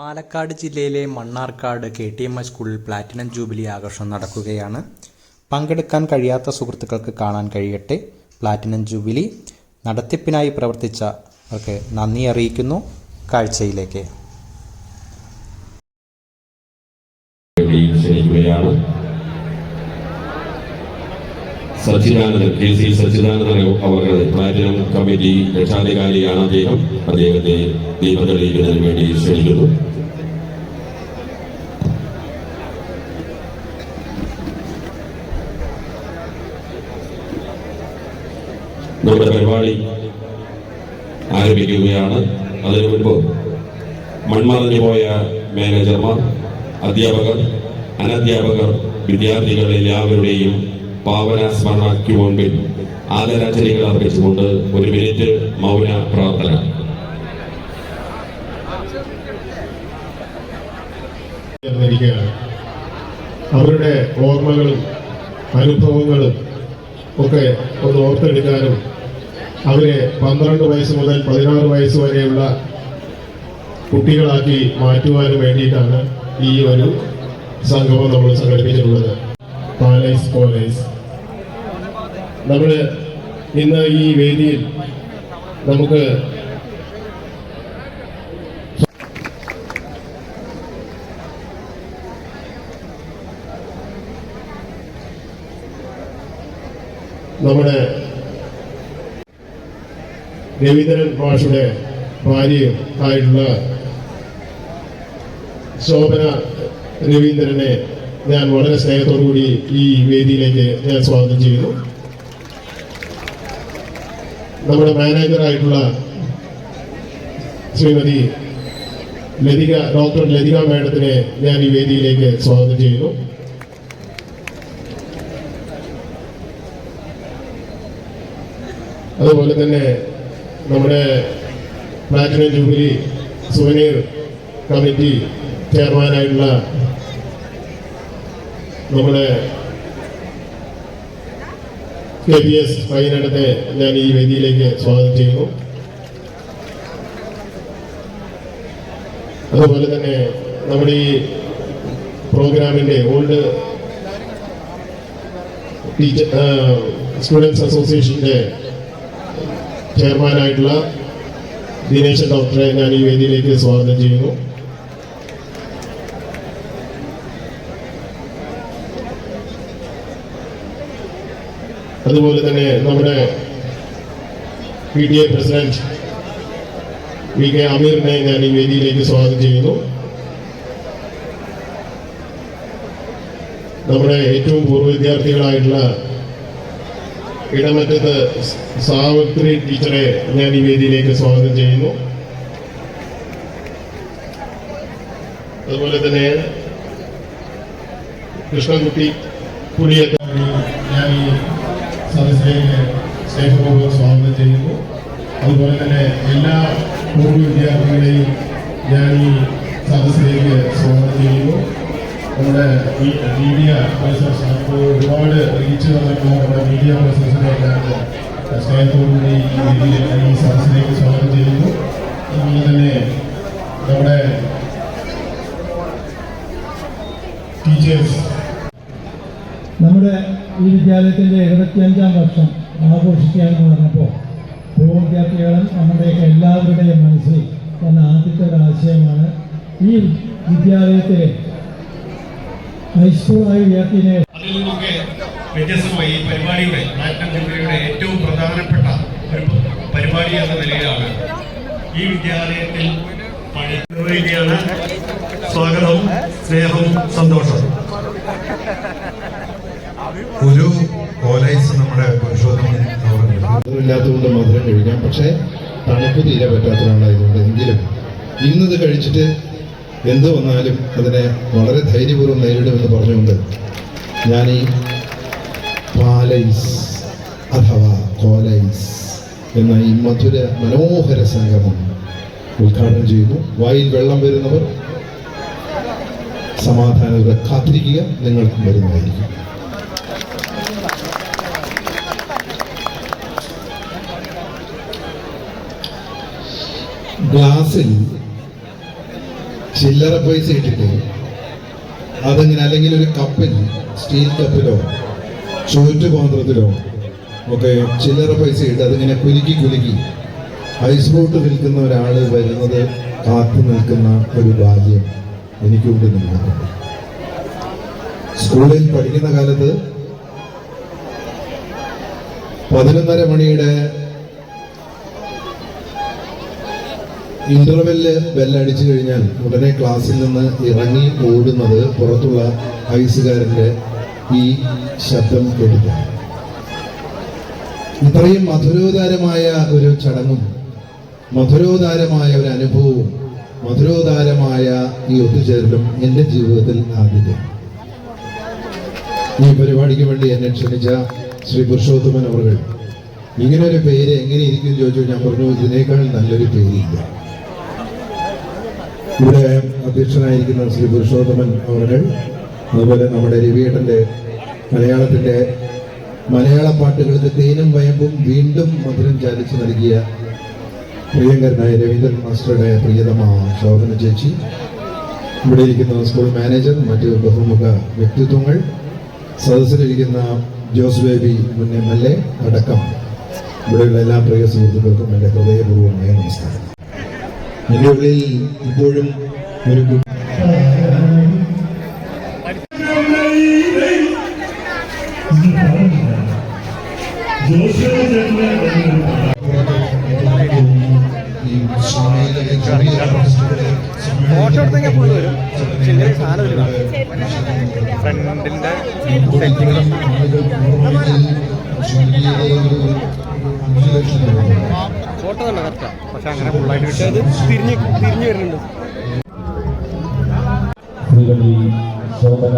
പാലക്കാട് ജില്ലയിലെ Mannarkkad K T M S സ്കൂളിൽ platinum jubilee ആഘോഷം നടക്കുകയാണ്. പങ്കെടുക്കാൻ കഴിയാത്ത സുഹൃത്തുക്കൾക്ക് കാണാൻ കഴിയട്ടെ. പ്ലാറ്റിനം ജൂബിലി നടത്തിപ്പിനായി പ്രവർത്തിച്ചവർക്ക് നന്ദി അറിയിക്കുന്നു. കാഴ്ചയിലേക്ക് വേണ്ടി ക്ഷണിക്കുകയാണ് സച്ചിദാനന്ദൻ കെ സി സച്ചിദാനന്ദൻ അവരുടെ പ്ലാറ്റിനം കമ്മിറ്റി രക്ഷാധികാരിയാണ് അദ്ദേഹം. അദ്ദേഹത്തെ ദീപം തെളിയിക്കുന്നതിന് വേണ്ടി ക്ഷണിക്കുന്നു. നമ്മുടെ പരിപാടി ആരംഭിക്കുകയാണ്. അതിനു മുൻപ് മൺമറഞ്ഞു പോയ മാനേജർമാർ അധ്യാപകർ അനധ്യാപകർ വിദ്യാർത്ഥികൾ എല്ലാവരുടെയും പാവന സ്മരണയ്ക്ക് മുമ്പിൽ ആദരാഞ്ജലികൾ അർപ്പിച്ചുകൊണ്ട് ഒരു മിനിറ്റ് മൗന പ്രാർത്ഥന. അവരുടെ ഓർമ്മകളും അനുഭവങ്ങളും ഒക്കെ ഒന്ന് ഓർത്തെടുക്കാനും അവരെ പന്ത്രണ്ട് വയസ്സ് മുതൽ പതിനാറ് വയസ്സ് വരെയുള്ള കുട്ടികളാക്കി മാറ്റുവാനും വേണ്ടിയിട്ടാണ് ഈ ഒരു സംഗമം നമ്മൾ സംഘടിപ്പിച്ചിട്ടുള്ളത്. പാലൈസ് കോലേജ് നമ്മൾ ഇന്ന് ഈ വേദിയിൽ നമുക്ക് നമ്മുടെ രവീന്ദ്രൻ മാഷുടെ ഭാര്യയും ആയിട്ടുള്ള ശോഭന രവീന്ദ്രനെ ഞാൻ വളരെ സ്നേഹത്തോടു കൂടി ഈ വേദിയിലേക്ക് ഞാൻ സ്വാഗതം ചെയ്യുന്നു. നമ്മുടെ മാനേജറായിട്ടുള്ള ശ്രീമതി ലതിക ഡോക്ടർ ലതിക മാഡത്തിനെ ഞാൻ ഈ വേദിയിലേക്ക് സ്വാഗതം ചെയ്യുന്നു. അതുപോലെ തന്നെ നമ്മുടെ പ്ലാറ്റിനം ജൂബിലി സുവനീർ കമ്മിറ്റി ചെയർമാനായിട്ടുള്ള നമ്മുടെ കെ പി എസ് വൈകുന്നേരത്തെ ഞാൻ ഈ വേദിയിലേക്ക് സ്വാഗതം ചെയ്യുന്നു. അതുപോലെ തന്നെ നമ്മുടെ ഈ പ്രോഗ്രാമിന്റെ ഓൾഡ് ടീച്ചർ സ്റ്റുഡൻസ് അസോസിയേഷന്റെ ചെയർമാനായിട്ടുള്ള ദിനേശൻ ഡോക്ടറെ ഞാൻ ഈ വേദിയിലേക്ക് സ്വാഗതം ചെയ്യുന്നു. അതുപോലെ തന്നെ നമ്മുടെ P T A president V K അമീറിനെ ഞാൻ ഈ വേദിയിലേക്ക് സ്വാഗതം ചെയ്യുന്നു. നമ്മുടെ ഏറ്റവും പൂർവ വിദ്യാർത്ഥികളായിട്ടുള്ള ഇടമറ്റത്ത് സാവിത്രി ടീച്ചറെ ഞാൻ ഈ വേദിയിലേക്ക് സ്വാഗതം ചെയ്യുന്നു. അതുപോലെ തന്നെ കൃഷ്ണൻകുട്ടി ഈ സദസ്സിലേക്ക് സ്നേഹപൂർവം സ്വാഗതം ചെയ്യുന്നു. അതുപോലെ തന്നെ എല്ലാ പൂർവ വിദ്യാർത്ഥികളെയും ഞാൻ ഈ സദസ്സിലേക്ക് സ്വാഗതം ചെയ്യുന്നു. നമ്മുടെ മീഡിയ പേഴ്സൺസ് ഒരുപാട് റീച്ച് തന്നിട്ടുള്ള നമ്മുടെ മീഡിയ പേഴ്സൺസിനെ ഞാൻ സ്നേഹത്തോടുകൂടി ഈ രീതിയിൽ ഈ സദസ്സിലേക്ക് സ്വാഗതം ചെയ്യുന്നു. അതുപോലെ തന്നെ നമ്മുടെ ടീച്ചേഴ്സ് നമ്മുടെ ഈ വിദ്യാലയത്തിന്റെ എഴുപത്തിയഞ്ചാം വർഷം ആഘോഷിക്കുകയെന്ന് പറഞ്ഞപ്പോൾ പൂർവ വിദ്യാർത്ഥികളും നമ്മുടെയൊക്കെ എല്ലാവരുടെയും മനസ്സിൽ എന്ന ആദ്യത്തെ ഒരു ആശയമാണ് ഈ വിദ്യാലയത്തിലെ ഹൈസ്കൂളായി നിന്നൊക്കെ വ്യത്യസ്തമായി ഈ പരിപാടിയുടെ ജൂബിലിയുടെ ഏറ്റവും പ്രധാനപ്പെട്ട ഒരു പരിപാടി എന്ന നിലയിലാണ് ഈ വിദ്യാലയത്തിൽ പണിയാണ് സ്വാഗതവും സ്നേഹവും സന്തോഷവും. ഒരു കോലൈസ് നമ്മുടെ മധുരമില്ലാത്തതുകൊണ്ട് മധുരം കഴിക്കാം. പക്ഷേ തണുപ്പ് തീരെ പറ്റാത്ത ഒരാളായതുകൊണ്ട് എങ്കിലും ഇന്നത് കഴിച്ചിട്ട് എന്ത് വന്നാലും അതിനെ വളരെ ധൈര്യപൂർവം നേരിടുമെന്ന് പറഞ്ഞുകൊണ്ട് ഞാൻ ഈ പാലൈസ് അഥവാ കോലൈസ് എന്ന ഈ മധുര മനോഹര സംഗമം ഉദ്ഘാടനം ചെയ്യുന്നു. വായിൽ വെള്ളം വരുന്നവർ സമാധാനത്തെ കാത്തിരിക്കുക. നിങ്ങൾക്കും വരുന്നതായിരിക്കും. ഗ്ലാസ്സിൽ ചില്ലറ പൈസ ഇട്ടിട്ട് അതെങ്ങനെ അല്ലെങ്കിൽ ഒരു കപ്പിൽ സ്റ്റീൽ കപ്പിലോ ചുറ്റുപാത്രത്തിലോ ഒക്കെ ചില്ലറ പൈസ ഇട്ട് അതിങ്ങനെ കുലുക്കി കുലുക്കി ഐസ് ബോട്ട് വിൽക്കുന്ന ഒരാൾ വരുന്നത് കാത്തു നിൽക്കുന്ന ഒരു ബാല്യം എനിക്കുണ്ട് നിങ്ങൾക്കുണ്ട് സ്കൂളിൽ പഠിക്കുന്ന കാലത്ത് പതിനൊന്നര മണിയുടെ ഇന്റർവെല്ല് ബെല്ലടിച്ചു കഴിഞ്ഞാൽ ഉടനെ ക്ലാസ്സിൽ നിന്ന് ഇറങ്ങി ഓടുന്നത് പുറത്തുള്ള ഐസുകാരന്റെ ഈ ശബ്ദം കേട്ടിട്ടാണ് ഇത്രയും മധുരോദാരമായ ഒരു ചടങ്ങും മധുരോദാരമായ ഒരു അനുഭവവും മധുരോദാരമായ ഈ ഒത്തുചേരലും എന്റെ ജീവിതത്തിൽ ആദ്യത്തെ. ഈ പരിപാടിക്ക് വേണ്ടി എന്നെ ക്ഷണിച്ച ശ്രീ പുരുഷോത്തമൻ അവർ ഇങ്ങനെ ഒരു പേര് എങ്ങനെ ഇരിക്കും ചോദിച്ചു ഞാൻ പറഞ്ഞു ഇതിനേക്കാൾ നല്ലൊരു പേരില്ല. ഇവിടെ അധ്യക്ഷനായിരിക്കുന്ന ശ്രീ പുരുഷോത്തമൻ അവർക്ക് അതുപോലെ നമ്മുടെ രവിയേട്ടന്റെ മലയാളത്തിന്റെ മലയാള പാട്ടുകളുടെ തേനും വയമ്പും വീണ്ടും മധുരം ചാലിച്ച് നൽകിയ പ്രിയങ്കരനായ രവീന്ദ്രൻ മാസ്റ്ററുടെ പ്രിയതമ ശോഭന ചേച്ചി. ഇവിടെ ഇരിക്കുന്ന സ്കൂൾ മാനേജർ മറ്റ് ബഹുമുഖ വ്യക്തിത്വങ്ങൾ. സദസ്സിലിരിക്കുന്ന ജോസ് ബേബി മുൻ എം എൽ എ അടക്കം. ഇവിടെയുള്ള എല്ലാ പ്രിയ സുഹൃത്തുക്കൾക്കും എന്റെ ഹൃദയപൂർവമായ നമസ്കാരം. ഉള്ളിൽ ഇപ്പോഴും ഒരു ഫോട്ടോ എടുത്തെങ്കിൽ ഫുള്ള് വരും ചില്ലറ സാധനം ഒരു ഫ്രണ്ടിന്റെ സെറ്റിംഗ് ഫോട്ടോ തന്നെ കറക്റ്റാ പക്ഷെ അങ്ങനെ ഫുള്ളായിട്ട് പക്ഷെ അത് തിരിഞ്ഞ് തിരിഞ്ഞു വരുന്നുണ്ട്. ശ്രീമതി ശോഭന